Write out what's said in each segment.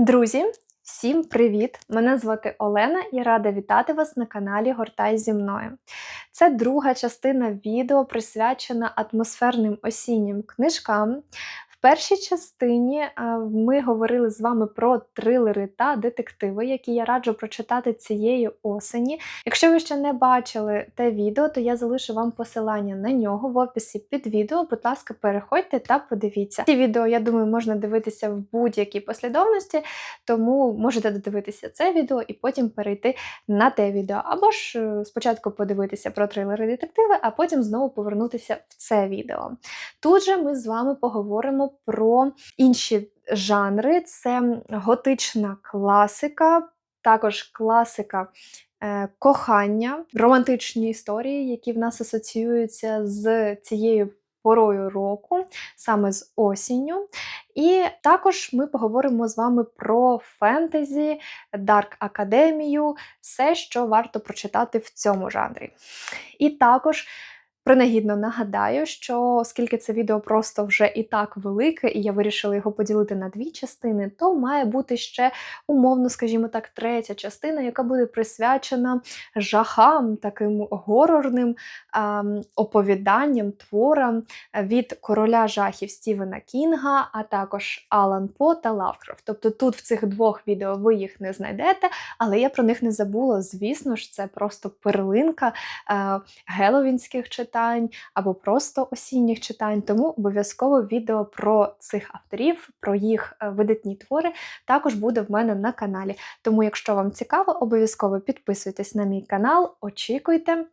Друзі, всім привіт! Мене звати Олена і рада вітати вас на каналі Гортай зі мною. Це друга частина відео, присвячена атмосферним осіннім книжкам. В першій частині ми говорили з вами про трилери та детективи, які я раджу прочитати цієї осені. Якщо ви ще не бачили те відео, то я залишу вам посилання на нього в описі під відео. Будь ласка, переходьте та подивіться. Ці відео, я думаю, можна дивитися в будь-якій послідовності, тому можете додивитися це відео і потім перейти на те відео. Або ж е, спочатку подивитися про трилери детективи, а потім знову повернутися в це відео. Тут же ми з вами поговоримо про інші жанри: це готична класика, також класика. е, Кохання, романтичні історії, які в нас асоціюються з цією порою року, саме з осінню. І також ми поговоримо з вами про фентезі, Дарк Академію, все, що варто прочитати в цьому жанрі. І також Принагідно нагадаю, що оскільки це відео просто вже і так велике, і я вирішила його поділити на дві частини, то має бути ще умовно, скажімо так, третя частина, яка буде присвячена жахам, таким горорним ем, оповіданням, творам від короля жахів Стівена Кінга, а також Алан По та Лавкрафт. Тобто тут в цих двох відео ви їх не знайдете, але я про них не забула. Звісно ж, це просто перлинка е, геловінських читань читань або просто осінніх читань. Тому обов'язково відео про цих авторів, про їх е, видатні твори також буде в мене на каналі. Тому, якщо вам цікаво, обов'язково підписуйтесь на мій канал, очікуйте.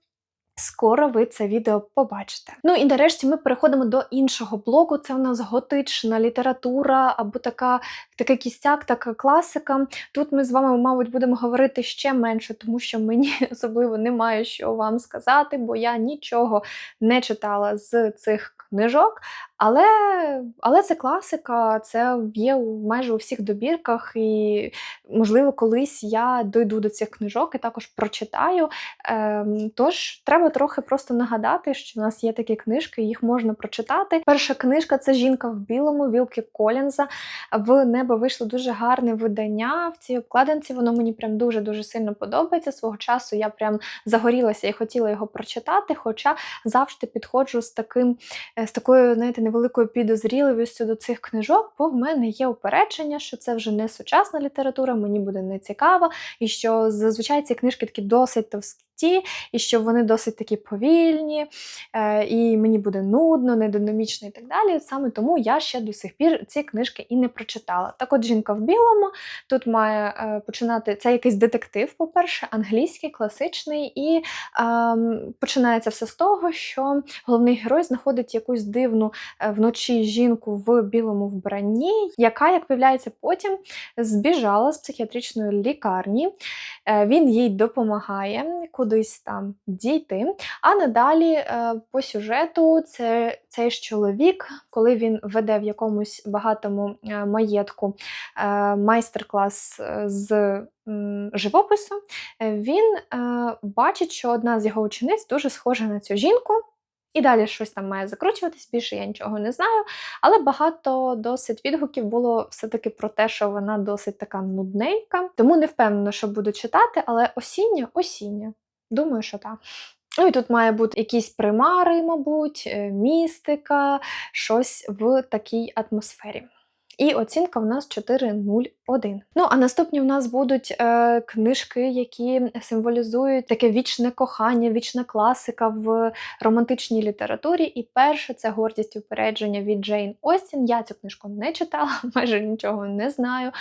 Скоро ви це відео побачите. Ну і нарешті ми переходимо до іншого блоку. Це у нас готична література або така, такий кістяк, така класика. Тут ми з вами, мабуть, будемо говорити ще менше, тому що мені особливо немає що вам сказати, бо я нічого не читала з цих книжок. Але але це класика, це є майже у всіх добірках, і, можливо, колись я дойду до цих книжок і також прочитаю. Ем, Тож треба трохи просто нагадати, що в нас є такі книжки, їх можна прочитати. Перша книжка це Жінка в білому, Вілки Колінза. В небо вийшло дуже гарне видання. В цій обкладинці воно мені прям дуже-дуже сильно подобається. Свого часу я прям загорілася і хотіла його прочитати, хоча завжди підходжу з таким, з такою, знаєте, невеликою підозріливістю до цих книжок, бо в мене є упередження, що це вже не сучасна література, мені буде не цікаво, і що зазвичай ці книжки такі досить товсті і що вони досить такі повільні, е, і мені буде нудно, нединамічно і так далі. Саме тому я ще до сих пір ці книжки і не прочитала. Так от жінка в білому тут має е, починати це якийсь детектив, по-перше, англійський, класичний, і е, починається все з того, що головний герой знаходить якусь дивну вночі жінку в білому вбранні, яка, як виявляється, потім збіжала з психіатричної лікарні. Е, він їй допомагає кудись там дійти. А надалі е, по сюжету це цей ж чоловік, коли він веде в якомусь багатому е, маєтку майстер-клас з живопису, він бачить, що одна з його учениць дуже схожа на цю жінку. І далі щось там має закручуватись, більше я нічого не знаю. Але багато досить відгуків було все-таки про те, що вона досить така нудненька. Тому не впевнена, що буду читати, але осіння осіння. Думаю, що так. Ну і тут має бути якісь примари, мабуть, е, містика, щось в такій атмосфері. І оцінка в нас 4,01. Ну, а наступні в нас будуть е, книжки, які символізують таке вічне кохання, вічна класика в романтичній літературі. І перше це гордість упередження від Джейн Остін. Я цю книжку не читала, майже нічого не знаю.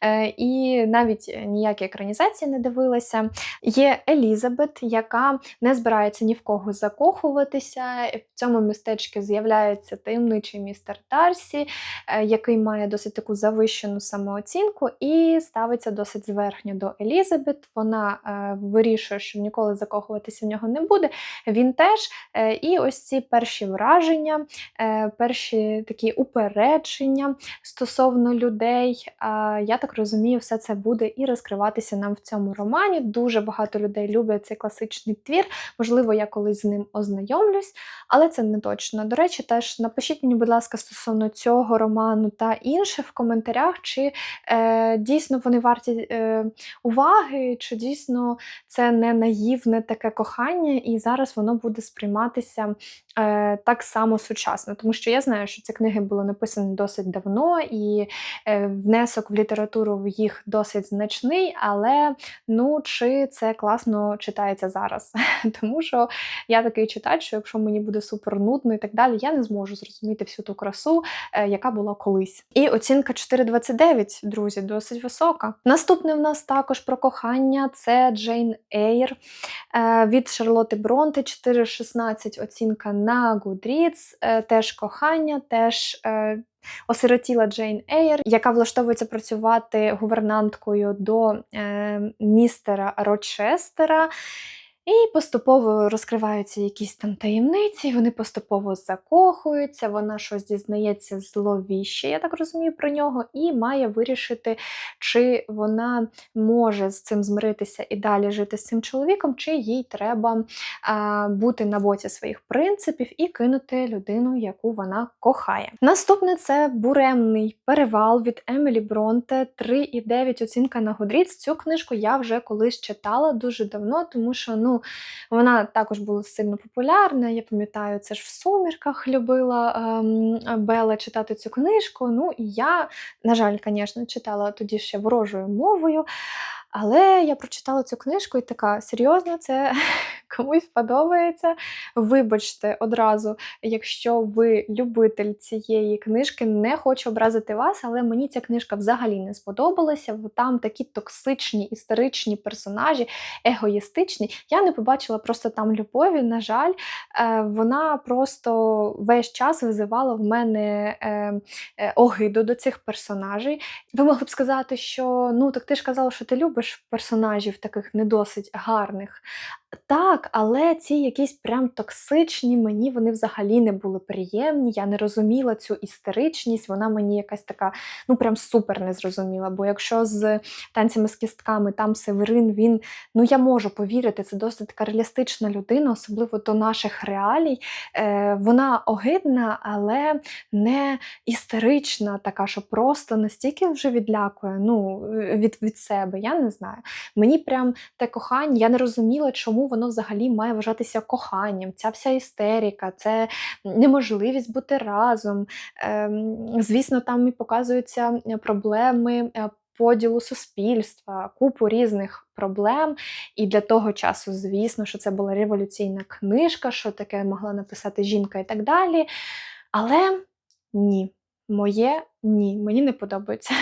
Е, І навіть ніякі екранізації не дивилася. Є Елізабет, яка не збирається ні в кого закохуватися. В цьому містечку з'являється таємничий містер Дарсі, е, який має має досить таку завищену самооцінку і ставиться досить зверхньо до Елізабет. Вона е, вирішує, що ніколи закохуватися в нього не буде. Він теж. Е, і ось ці перші враження, е, перші такі упередження стосовно людей. Е, я так розумію, все це буде і розкриватися нам в цьому романі. Дуже багато людей люблять цей класичний твір. Можливо, я колись з ним ознайомлюсь, але це не точно. До речі, теж напишіть мені, будь ласка, стосовно цього роману та інших інших в коментарях, чи е, дійсно вони варті е, уваги, чи дійсно це не наївне таке кохання, і зараз воно буде сприйматися е, так само сучасно. Тому що я знаю, що ці книги були написані досить давно, і е, внесок в літературу в їх досить значний, але ну чи це класно читається зараз? Тому що я такий читач, що якщо мені буде супер нудно і так далі, я не зможу зрозуміти всю ту красу, е, яка була колись. І оцінка 4,29, друзі, досить висока. Наступне в нас також про кохання це Джейн Ейр е, від Шарлоти Бронте, 4,16 оцінка на Goodreads, е, теж кохання, теж. Е, Осиротіла Джейн Ейр, яка влаштовується працювати гувернанткою до е, містера Рочестера. І поступово розкриваються якісь там таємниці, вони поступово закохуються, вона щось дізнається зловіще, я так розумію про нього, і має вирішити, чи вона може з цим змиритися і далі жити з цим чоловіком, чи їй треба а, бути на боці своїх принципів і кинути людину, яку вона кохає. Наступне це буремний перевал від Емілі Бронте, 3,9 оцінка на Goodreads. Цю книжку я вже колись читала дуже давно, тому що ну вона також була сильно популярна. Я пам'ятаю, це ж в сумірках любила ем, Бела читати цю книжку. Ну і я, на жаль, звісно, читала тоді ще ворожою мовою. Але я прочитала цю книжку і така серйозно, це комусь подобається. Вибачте одразу, якщо ви любитель цієї книжки, не хочу образити вас, але мені ця книжка взагалі не сподобалася. Там такі токсичні історичні персонажі, егоїстичні. Я не побачила просто там любові. На жаль, е, вона просто весь час визивала в мене е, е, огиду до цих персонажей. Ви могли б сказати, що ну так ти ж казала, що ти любиш любиш персонажів таких не досить гарних. Так, але ці якісь прям токсичні, мені вони взагалі не були приємні. Я не розуміла цю істеричність, вона мені якась така, ну прям супер не зрозуміла. Бо якщо з танцями з кістками там Северин, він, ну я можу повірити, це досить така реалістична людина, особливо до наших реалій. Е, Вона огидна, але не істерична, така, що просто настільки вже відлякує ну, від, від себе. Я не знаю. Мені прям те кохання, я не розуміла, чому воно взагалі має вважатися коханням. Ця вся істерика, це неможливість бути разом. Ем, звісно, там і показуються е, проблеми. Е, поділу суспільства, купу різних проблем. І для того часу, звісно, що це була революційна книжка, що таке могла написати жінка і так далі. Але ні, моє ні, мені не подобається.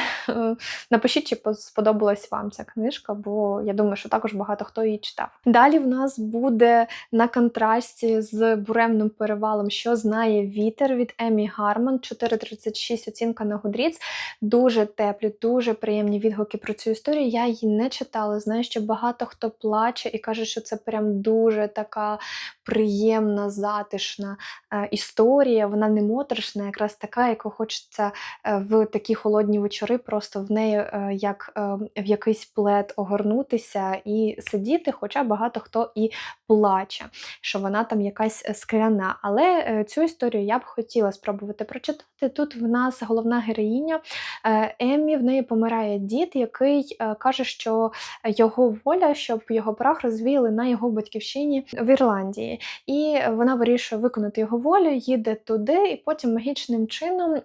Напишіть, чи сподобалась вам ця книжка, бо я думаю, що також багато хто її читав. Далі в нас буде на контрасті з буремним перевалом, що знає вітер від Емі Гарман, 4,36 оцінка на Goodreads. Дуже теплі, дуже приємні відгуки про цю історію. Я її не читала. Знаю, що багато хто плаче і каже, що це прям дуже така приємна, затишна е, історія. Вона не моторошна, якраз така, яку хочеться. В такі холодні вечори, просто в неї е, як е, в якийсь плед огорнутися і сидіти, хоча багато хто і плаче, що вона там якась е, скляна. Але цю історію я б хотіла спробувати прочитати. Тут в нас головна героїня Еммі, в неї помирає дід, який каже, що його воля, щоб його прах розвіяли на його батьківщині в Ірландії. І вона вирішує виконати його волю, їде туди, і потім магічним чином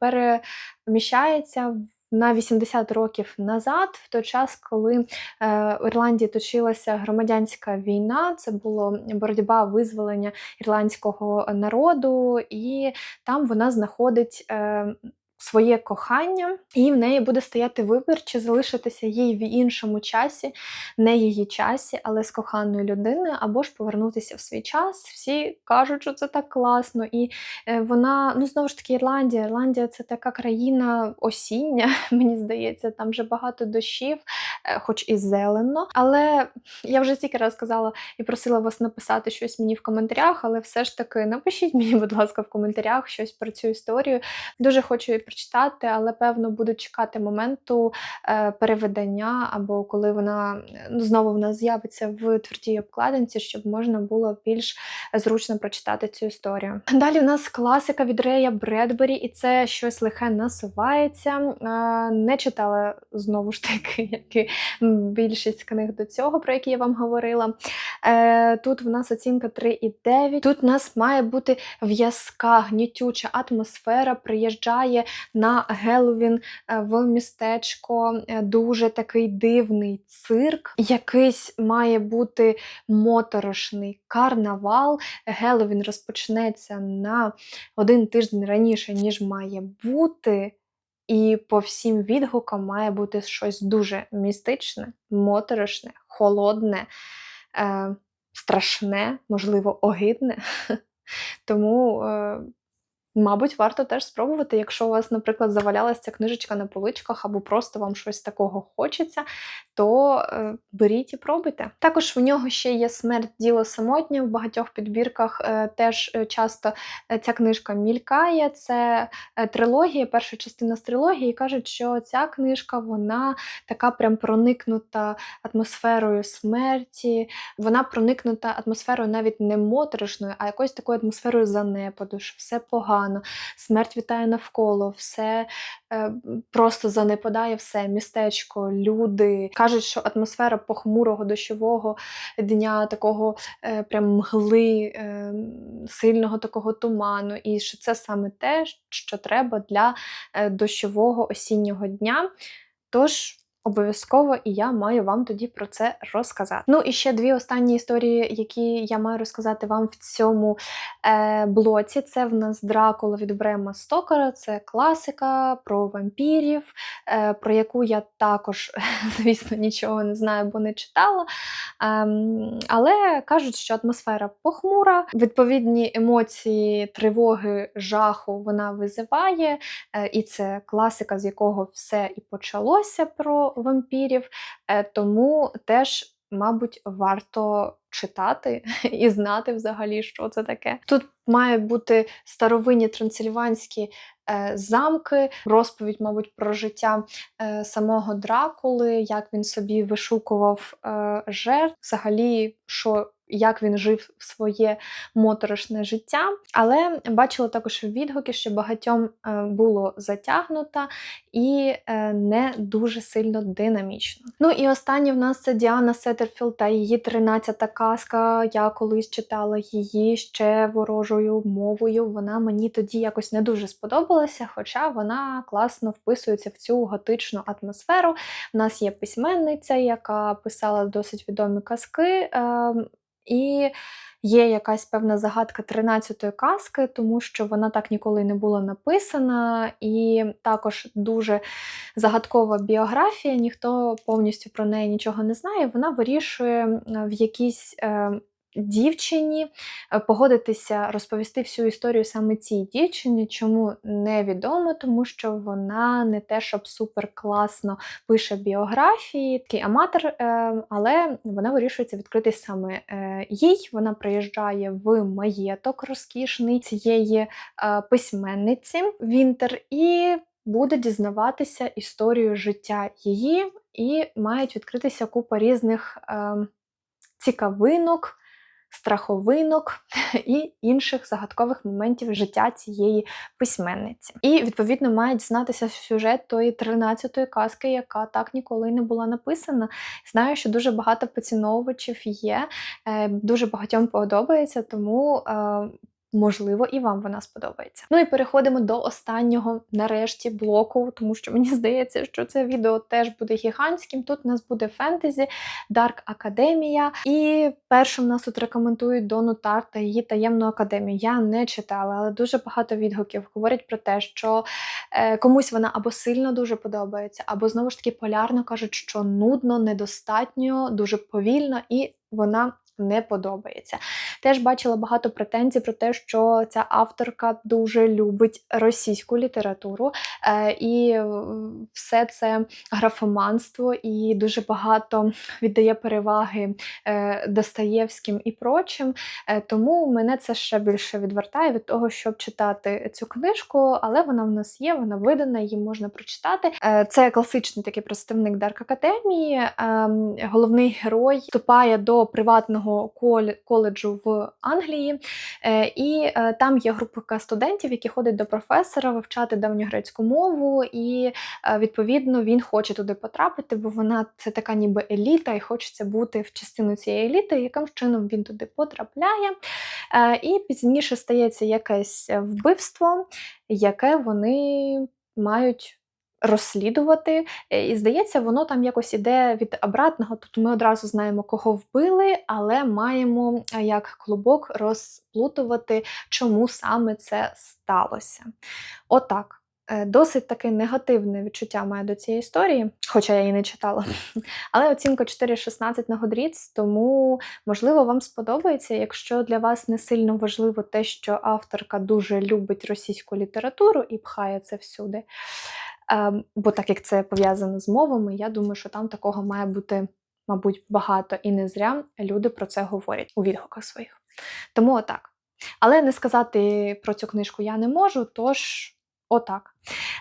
пере вміщається на 80 років назад, в той час, коли е, в Ірландії точилася громадянська війна, це була боротьба визволення ірландського народу, і там вона знаходить. Своє кохання, і в неї буде стояти вибір, чи залишитися їй в іншому часі, не її часі, але з коханою людиною, або ж повернутися в свій час. Всі кажуть, що це так класно. І е, вона, ну знову ж таки, Ірландія. Ірландія це така країна осіння, мені здається, там вже багато дощів. е, хоч і зелено. Але я вже стільки раз сказала і просила вас написати щось мені в коментарях, але все ж таки напишіть мені, будь ласка, в коментарях щось про цю історію. Дуже хочу прочитати, але певно буду чекати моменту е, переведення, або коли вона ну, знову в нас з'явиться в твердій обкладинці, щоб можна було більш зручно прочитати цю історію. Далі у нас класика від Рея Бредбері, і це щось лихе насувається. Е, Не читала знову ж таки, як і більшість книг до цього, про які я вам говорила. Е, Тут в нас оцінка 3,9. Тут у нас має бути в'язка, гнітюча атмосфера. Приїжджає на Геловін е, в містечко. е, Дуже такий дивний цирк. Якийсь має бути моторошний карнавал. Геловін розпочнеться на один тиждень раніше, ніж має бути. І по всім відгукам має бути щось дуже містичне, моторошне, холодне, е, страшне, можливо, огидне. Тому, е, мабуть, варто теж спробувати, якщо у вас, наприклад, завалялася ця книжечка на поличках, або просто вам щось такого хочеться, то е, беріть і пробуйте. Також в нього ще є смерть діло самотнє. В багатьох підбірках е, теж е, часто е, ця книжка мількає. Це е, трилогія, перша частина з трилогії. І кажуть, що ця книжка вона така прям проникнута атмосферою смерті. Вона проникнута атмосферою навіть не моторошною, а якоюсь такою атмосферою занепаду, що все погано, смерть вітає навколо, все е, просто занепадає все, містечко, люди. Кажуть, що атмосфера похмурого дощового дня, такого е, прям мгли, е, сильного такого туману, і що це саме те, що треба для е, дощового осіннього дня. Тож. Обов'язково і я маю вам тоді про це розказати. Ну і ще дві останні історії, які я маю розказати вам в цьому е, блоці. Це в нас Дракула від Брема Стокера, це класика про вампірів, е, про яку я також, звісно, нічого не знаю, бо не читала. Ем, але кажуть, що атмосфера похмура, відповідні емоції, тривоги, жаху вона визиває. Е, і це класика, з якого все і почалося про вампірів. Е, тому теж. Мабуть, варто читати і знати взагалі, що це таке. Тут мають бути старовинні трансильванські е, замки, розповідь, мабуть, про життя е, самого Дракули, як він собі вишукував жертв, взагалі, що. Як він жив своє моторошне життя, але бачила також відгуки, що багатьом е, було затягнуто і е, не дуже сильно динамічно. Ну і останнє в нас це Діана Сеттерфілд та її 13-та казка. Я колись читала її ще ворожою мовою. Вона мені тоді якось не дуже сподобалася, хоча вона класно вписується в цю готичну атмосферу. У нас є письменниця, яка писала досить відомі казки. І є якась певна загадка 13-ї казки, тому що вона так ніколи не була написана, і також дуже загадкова біографія, ніхто повністю про неї нічого не знає. Вона вирішує в якійсь. Е, Дівчині е, погодитися розповісти всю історію саме цій дівчині, чому невідомо, тому що вона не те, щоб супер класно пише біографії, такий аматор, е, але вона вирішується відкрити саме е, їй. Вона приїжджає в маєток розкішний цієї письменниці Вінтер і буде дізнаватися історію життя її, і мають відкритися купа різних е, цікавинок. Страховинок і інших загадкових моментів життя цієї письменниці. І, відповідно, має дізнатися сюжет тої 13-ї казки, яка так ніколи не була написана. Знаю, що дуже багато поціновувачів є, е, дуже багатьом подобається, тому. Можливо, і вам вона сподобається. Ну і переходимо до останнього, нарешті, блоку, тому що мені здається, що це відео теж буде гігантським. Тут у нас буде фентезі, Dark Академія. І першим нас тут рекомендують Дону Тар та її таємну академію. Я не читала, але дуже багато відгуків говорять про те, що е, комусь вона або сильно дуже подобається, або знову ж таки полярно кажуть, що нудно, недостатньо, дуже повільно і вона не подобається. Теж бачила багато претензій про те, що ця авторка дуже любить російську літературу, е, і е, все це графоманство, і дуже багато віддає переваги е, Достоєвським і прочим. Тому мене це ще більше відвертає від того, щоб читати цю книжку, але вона в нас є, вона видана, її можна прочитати. Це класичний такий представник Дарк Академії. Ем, Головний герой вступає до приватного коле- коледжу в Англії, е, і е, там є група студентів, які ходять до професора вивчати давньогрецьку мову, і е, відповідно він хоче туди потрапити, бо вона це така ніби еліта, і хочеться бути в частину цієї еліти, яким чином він туди потрапляє. І пізніше стається якесь вбивство, яке вони мають. Розслідувати, Е, і здається, воно там якось іде від обратного. Тобто ми одразу знаємо, кого вбили, але маємо е, як клубок розплутувати, чому саме це сталося. Отак. Е, Досить таке негативне відчуття маю до цієї історії, хоча я її не читала. Але оцінка 4,16 на Goodreads, тому можливо вам сподобається, якщо для вас не сильно важливо те, що авторка дуже любить російську літературу і пхає це всюди. Ем, Бо так як це пов'язано з мовами, я думаю, що там такого має бути, мабуть, багато і не зря люди про це говорять у відгуках своїх. Тому отак. Але не сказати про цю книжку я не можу, тож отак.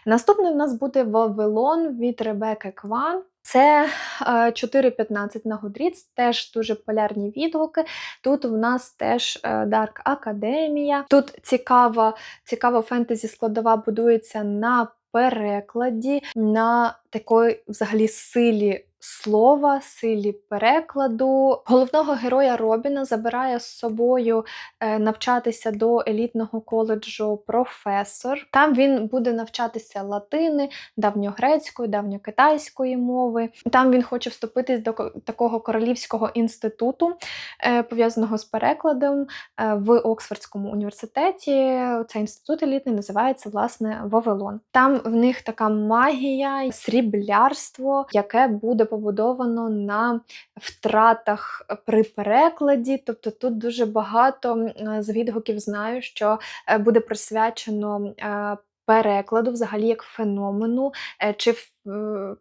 Наступний у нас буде Вавилон від Ребекки Кван. Це е, 4.15 на Goodreads, теж дуже полярні відгуки. Тут в нас теж е, Dark Академія. Тут цікава, цікава фентезі складова будується на перекладі, на такої взагалі силі слова, силі перекладу. Головного героя Робіна забирає з собою е, навчатися до елітного коледжу професор. Там він буде навчатися латини, давньогрецької, давньокитайської мови. Там він хоче вступити до такого королівського інституту, е, пов'язаного з перекладом е, в Оксфордському університеті. Цей інститут елітний називається власне Вавилон. Там в них така магія, сріблярство, яке буде побудовано на втратах при перекладі. Тобто тут дуже багато з відгуків знаю, що е, буде присвячено. е, Перекладу, взагалі, як феномену, е, чи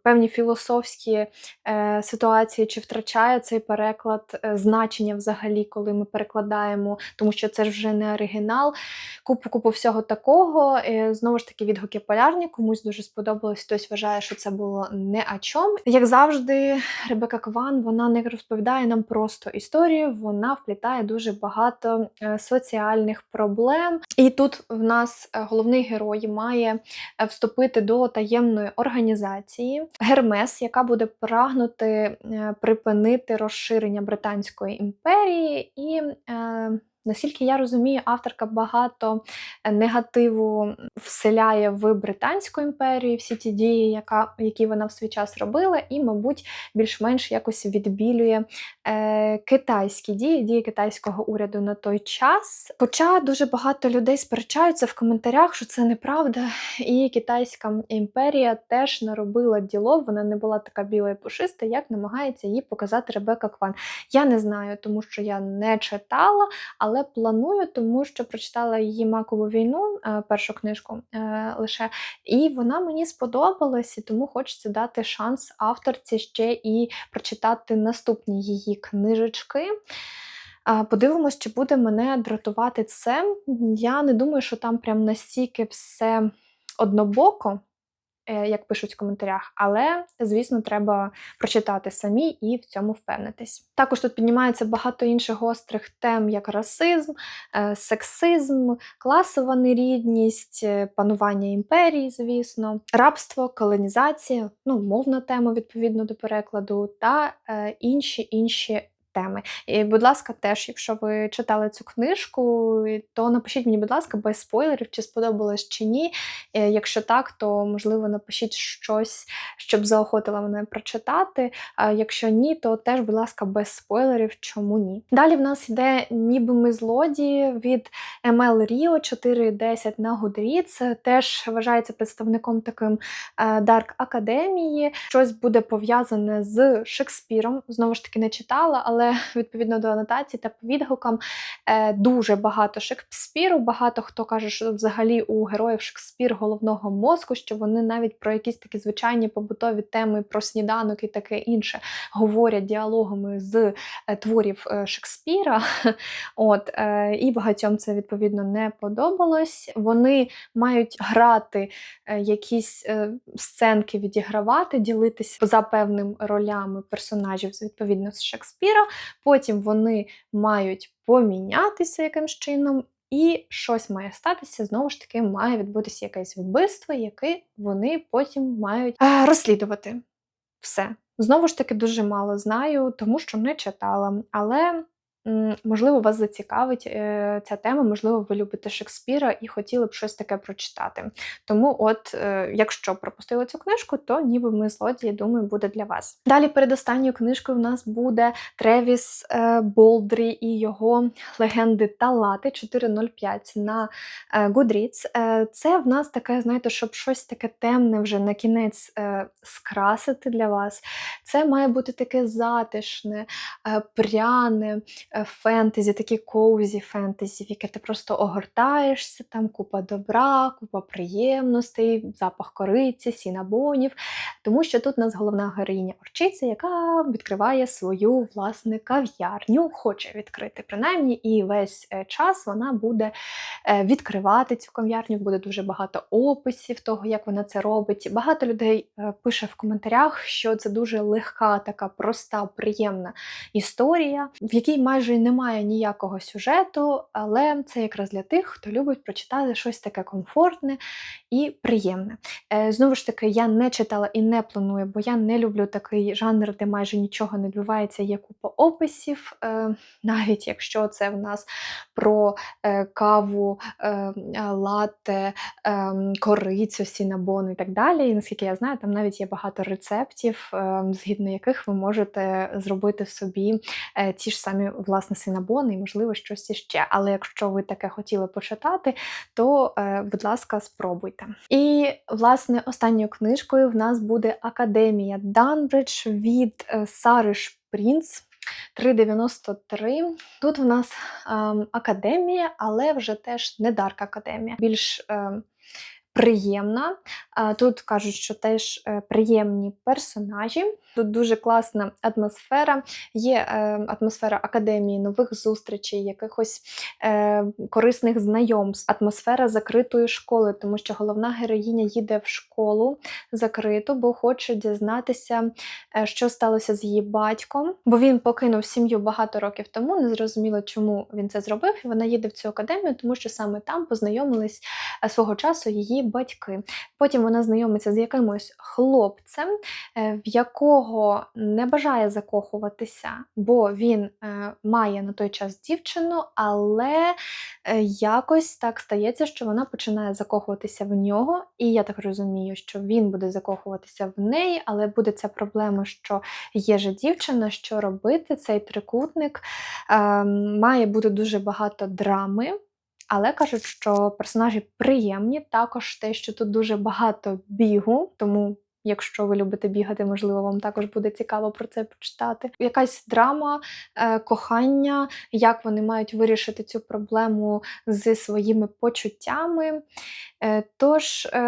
певні філософські е, ситуації, чи втрачає цей переклад е, значення взагалі, коли ми перекладаємо, тому що це вже не оригінал. Купу купу всього такого. Е, Знову ж таки, відгуки полярні, комусь дуже сподобалось, хтось вважає, що це було не о чому. Як завжди, Ребека Кван вона не розповідає нам просто історію, вона вплітає дуже багато е, соціальних проблем. І тут в нас е, головний герой має е, вступити до таємної організації Гермес, яка буде прагнути е, припинити розширення Британської імперії і. Наскільки я розумію, авторка багато е, негативу вселяє в Британську імперію, всі ті дії, яка, які вона в свій час робила, і, мабуть, більш-менш якось відбілює е, китайські дії, дії китайського уряду на той час. Хоча дуже багато людей сперечаються в коментарях, що це неправда, і Китайська імперія теж наробила діло, вона не була така біла і пушиста, як намагається її показати Ребека Кван. Я не знаю, тому що я не читала, але планую, тому що прочитала її Макову війну, е, першу книжку е, лише, і вона мені сподобалась, і тому хочеться дати шанс авторці ще і прочитати наступні її книжечки. Подивимось, чи буде мене дратувати це. Я не думаю, що там прям настільки все однобоко, як пишуть в коментарях, але, звісно, треба прочитати самі і в цьому впевнитись. Також тут піднімається багато інших гострих тем, як расизм, е, сексизм, класова нерідність, е, панування імперії, звісно, рабство, колонізація, ну, мовна тема відповідно до перекладу, та е, інші інші. Теми. І, будь ласка, теж, якщо ви читали цю книжку, то напишіть мені, будь ласка, без спойлерів, чи сподобалось чи ні. Якщо так, то можливо напишіть щось, щоб заохотило мене прочитати. А якщо ні, то теж, будь ласка, без спойлерів, чому ні. Далі в нас йде ніби ми злодії від ML Rio 4.10 на Goodreads. Теж вважається представником таким е, Dark Академії. Щось буде пов'язане з Шекспіром. Знову ж таки, не читала, але але відповідно до анотацій та по відгукам е, дуже багато Шекспіру. Багато хто каже, що взагалі у героїв Шекспір головного мозку, що вони навіть про якісь такі звичайні побутові теми, про сніданок і таке інше говорять діалогами з е, творів е, Шекспіра. От, І багатьом це відповідно не подобалось. Вони мають грати якісь сценки, відігравати, ділитися за певним ролями персонажів відповідно з Шекспіра. Потім вони мають помінятися якимсь чином. І щось має статися, знову ж таки, має відбутися якесь вбивство, яке вони потім мають е, розслідувати. Все. Знову ж таки, дуже мало знаю, тому що не читала. Але можливо вас зацікавить е, ця тема, можливо, ви любите Шекспіра і хотіли б щось таке прочитати. Тому, от, е, якщо пропустили цю книжку, то ніби ми злодії, думаю, буде для вас. Далі перед останньою книжкою в нас буде Тревіс е, Болдрі і його легенди Талати 405 на Goodreads. Це в нас таке, знаєте, щоб щось таке темне вже на кінець скрасити для вас. Це має бути таке затишне, пряне фентезі, такі коузі фентезі, в яке ти просто огортаєшся, там купа добра, купа приємностей, запах кориці, сінабонів. Тому що тут у нас головна героїня Орчиця, яка відкриває свою власне кав'ярню, хоче відкрити принаймні, і весь е, час вона буде е, відкривати цю кав'ярню, буде дуже багато описів того, як вона це робить. Багато людей е, пише в коментарях, що це дуже легка, така проста, приємна історія, в якій майже й немає ніякого сюжету, але це якраз для тих, хто любить прочитати щось таке комфортне і приємне. Е, Знову ж таки, я не читала і не планую, бо я не люблю такий жанр, де майже нічого не відбувається, є купа описів, е, навіть якщо це в нас про е, каву, е, латте, е, корицю, сінабон і так далі. І наскільки я знаю, там навіть є багато рецептів, згідно яких ви можете зробити собі ті ж самі власне синабони і, можливо, щось іще. Але якщо ви таке хотіли почитати, то, е, будь ласка, спробуйте. І, власне, останньою книжкою в нас буде Академія Данбридж від е, Сари Шпрінц. 3,93. Тут в нас ем, академія, але вже теж не Дарк Академія. Більш ем, приємна. Тут кажуть, що теж е, приємні персонажі. Тут дуже класна атмосфера. Є е, атмосфера академії, нових зустрічей, якихось е, корисних знайомств, атмосфера закритої школи, тому що головна героїня їде в школу закриту, бо хоче дізнатися, що сталося з її батьком. Бо він покинув сім'ю багато років тому. Не зрозуміло, чому він це зробив. І вона їде в цю академію, тому що саме там познайомились свого часу її батьки. Потім вона знайомиться з якимось хлопцем, е, в якого не бажає закохуватися, бо він е, має на той час дівчину, але е, якось так стається, що вона починає закохуватися в нього. І я так розумію, що він буде закохуватися в неї, але буде ця проблема, що є же дівчина, що робити. Цей трикутник е, має бути дуже багато драми. Але кажуть, що персонажі приємні, також те, що тут дуже багато бігу, тому. Якщо ви любите бігати, можливо, вам також буде цікаво про це почитати. Якась драма, е, кохання, як вони мають вирішити цю проблему зі своїми почуттями. Е, тож, е,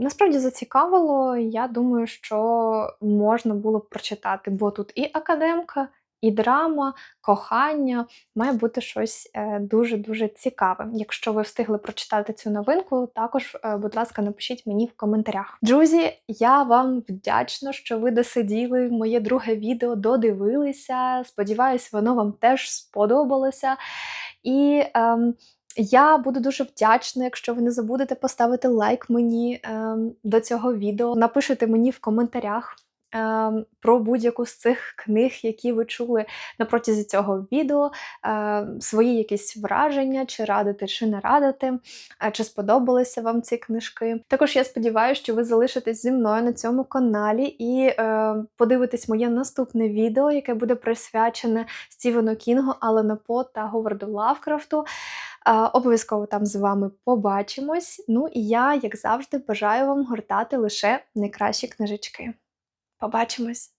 насправді зацікавило, я думаю, що можна було б прочитати, бо тут і академка, і драма, кохання має бути щось е, дуже-дуже цікаве. Якщо ви встигли прочитати цю новинку, також, е, будь ласка, напишіть мені в коментарях. Друзі, я вам вдячна, що ви досиділи моє друге відео, додивилися. Сподіваюсь, воно вам теж сподобалося. І ем, я буду дуже вдячна, якщо ви не забудете поставити лайк мені ем, до цього відео. Напишите мені в коментарях. Ем, Про будь-яку з цих книг, які ви чули на протязі цього відео, е, свої якісь враження, чи радити, чи не радити, е, чи сподобалися вам ці книжки. Також я сподіваюся, що ви залишитесь зі мною на цьому каналі і е, подивитесь моє наступне відео, яке буде присвячене Стівену Кінгу, Алену та Говарду Лавкрафту. Обов'язково там з вами побачимось. Ну і я, як завжди, бажаю вам гортати лише найкращі книжечки. Побачимось!